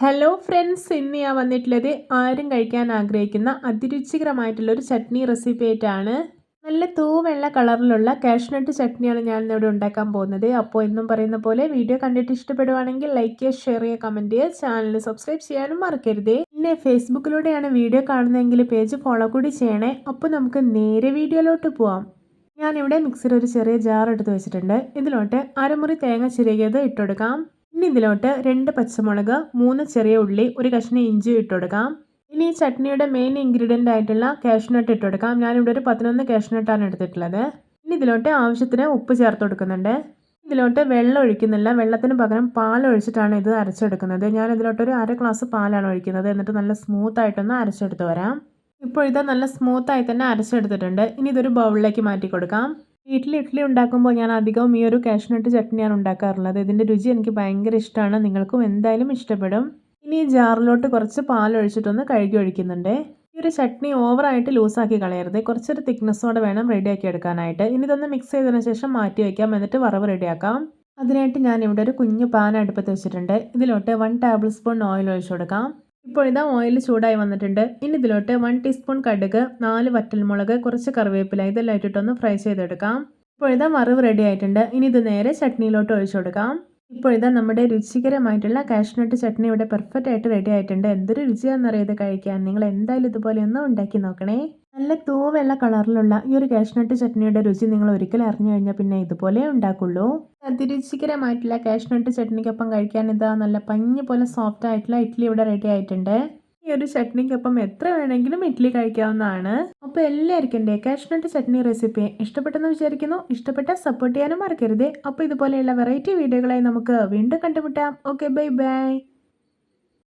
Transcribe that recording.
Hello friends ഇന്ന് ഞാൻ വന്നിട്ടുള്ളത് ആരും കഴിക്കാൻ ആഗ്രഹിക്കുന്ന അതിരുചികരമായിട്ടുള്ളൊരു ചട്നി റെസിപ്പി ആയിട്ടാണ്. നല്ല തൂവെള്ള കളറിലുള്ള കാഷ്നട്ട് ചട്നിയാണ് ഞാൻ ഇന്നിവിടെ ഉണ്ടാക്കാൻ പോകുന്നത്. അപ്പോൾ എന്നും പറയുന്ന പോലെ വീഡിയോ കണ്ടിട്ട് ഇഷ്ടപ്പെടുവാണെങ്കിൽ ലൈക്ക് ചെയ്യുക ഷെയർ ചെയ്യുക കമന്റ് ചെയ്യുക ചാനൽ സബ്സ്ക്രൈബ് ചെയ്യാനും മറക്കരുത്. പിന്നെ ഫേസ്ബുക്കിലൂടെയാണ് വീഡിയോ കാണുന്നതെങ്കിൽ പേജ് ഫോളോ കൂടി ചെയ്യണേ. അപ്പോൾ നമുക്ക് നേരെ വീഡിയോയിലോട്ട് പോവാം. ഞാനിവിടെ മിക്സിയിൽ ഒരു ചെറിയ ജാർ എടുത്ത് വെച്ചിട്ടുണ്ട്. ഇതിലോട്ട് അരമുറി തേങ്ങ ചിരകിയത് ഇട്ടുകൊടുക്കാം ഇനി ഇതിലോട്ട് രണ്ട് പച്ചമുളക് മൂന്ന് ചെറിയ ഉള്ളി ഒരു കഷ്ണം ഇഞ്ചി ഇട്ടുകൊടുക്കാം ഇനി ഈ ചട്നിയുടെ മെയിൻ ഇൻഗ്രീഡിയന്റ് ആയിട്ടുള്ള കാഷ്നട്ട് ഇട്ടുകൊടുക്കാം ഞാനിവിടെ ഒരു പതിനൊന്ന് കാഷ്നട്ടാണ് എടുത്തിട്ടുള്ളത്. ഇനി ഇതിലോട്ട് ആവശ്യത്തിന് ഉപ്പ് ചേർത്ത് കൊടുക്കുന്നുണ്ട്. ഇതിലോട്ട് വെള്ളം ഒഴിക്കുന്നില്ല. വെള്ളത്തിന് പകരം പാൽ ഒഴിച്ചിട്ടാണ് ഇത് അരച്ചെടുക്കുന്നത്. ഞാൻ ഇതിലോട്ട് ഒരു അര ഗ്ലാസ് പാലാണ് ഒഴിക്കുന്നത്. എന്നിട്ട് നല്ല സ്മൂത്ത് ആയിട്ടൊന്ന് അരച്ചെടുത്ത് വരാം. ഇപ്പോൾ ഇത് നല്ല സ്മൂത്തായി തന്നെ അരച്ചെടുത്തിട്ടുണ്ട്. ഇനി ഇതൊരു ബൗളിലേക്ക് മാറ്റി കൊടുക്കാം. വീട്ടിൽ ഇഡ്ഡലി ഉണ്ടാക്കുമ്പോൾ ഞാൻ അധികവും ഈ ഒരു കാഷ്നട്ട് ചട്നിയാണ് ഉണ്ടാക്കാറുള്ളത്. ഇതിന്റെ രുചി എനിക്ക് ഭയങ്കര ഇഷ്ടമാണ് നിങ്ങൾക്കും എന്തായാലും ഇഷ്ടപ്പെടും. ഇനി ഈ ജാറിലോട്ട് കുറച്ച് പാൽ ഒഴിച്ചിട്ടൊന്ന് കഴുകി ഒഴിക്കുന്നുണ്ട്. ഈ ഒരു ചട്നി ഓവറായിട്ട് ലൂസാക്കി കളയരുത്. കുറച്ചൊരു തിക്നെസ്സോടെ വേണം റെഡിയാക്കി എടുക്കാനായിട്ട്. ഇനി ഇതൊന്ന് മിക്സ് ചെയ്തതിന് ശേഷം മാറ്റി വയ്ക്കാം എന്നിട്ട് വറവ് റെഡിയാക്കാം അതിനായിട്ട് ഞാൻ ഇവിടെ ഒരു കുഞ്ഞു പാൻ അടുപ്പത്ത് വെച്ചിട്ടുണ്ട്. ഇതിലോട്ട് വൺ ടേബിൾ സ്പൂൺ ഓയിൽ ഒഴിച്ചു കൊടുക്കാം. ഇപ്പോൾ ഇതാ ഓയിൽ ചൂടായി വന്നിട്ടുണ്ട്. ഇനി ഇതിലോട്ട് വൺ ടീസ്പൂൺ കടുക് നാല് വറ്റൽമുളക് കുറച്ച് കറിവേപ്പില ഇതെല്ലാം ഇട്ടിട്ടൊന്ന് ഫ്രൈ ചെയ്തെടുക്കാം. ഇപ്പോൾ ഇതാ വറവ് റെഡി ആയിട്ടുണ്ട്. ഇനി ഇത് നേരെ ചട്നിയിലോട്ട് ഒഴിച്ചു കൊടുക്കാം. ഇപ്പോൾ ഇതാ നമ്മുടെ രുചികരമായിട്ടുള്ള കാഷ്നട്ട് ചട്നി ഇവിടെ പെർഫെക്റ്റ് ആയിട്ട് റെഡി ആയിട്ടുണ്ട്. എന്തൊരു രുചിയാണെന്നറിയത് കഴിക്കാൻ? നിങ്ങൾ എന്തായാലും ഇതുപോലെ ഒന്ന് ഉണ്ടാക്കി നോക്കണേ. നല്ല തൂവെള്ള കളറിലുള്ള ഈ ഒരു കാഷ്നട്ട് ചട്നിയുടെ രുചി നിങ്ങൾ ഒരിക്കൽ അറിഞ്ഞു കഴിഞ്ഞാൽ പിന്നെ ഇതുപോലെ ഉണ്ടാക്കുള്ളൂ. അതിരുചികരമായിട്ടുള്ള കാഷ്നട്ട് ചട്നിക്കൊപ്പം കഴിക്കാൻ ഇതാ നല്ല പഞ്ഞ് പോലെ സോഫ്റ്റ് ആയിട്ടുള്ള ഇഡ്ഡലി ഇവിടെ റെഡി ആയിട്ടുണ്ട്. ഈ ഒരു ചട്നിക്കൊപ്പം എത്ര വേണമെങ്കിലും ഇഡ്ഡലി കഴിക്കാവുന്നതാണ്. അപ്പോൾ എല്ലാവർക്കും എന്റെ കാഷ്നട്ട് ചട്നി റെസിപ്പി ഇഷ്ടപ്പെട്ടെന്ന് വിചാരിക്കുന്നു. ഇഷ്ടപ്പെട്ട സപ്പോർട്ട് ചെയ്യാനും മറക്കരുത്. അപ്പോൾ ഇതുപോലെയുള്ള വെറൈറ്റി വീഡിയോകളായി നമുക്ക് വീണ്ടും കണ്ടുമുട്ടാം. Okay bye bye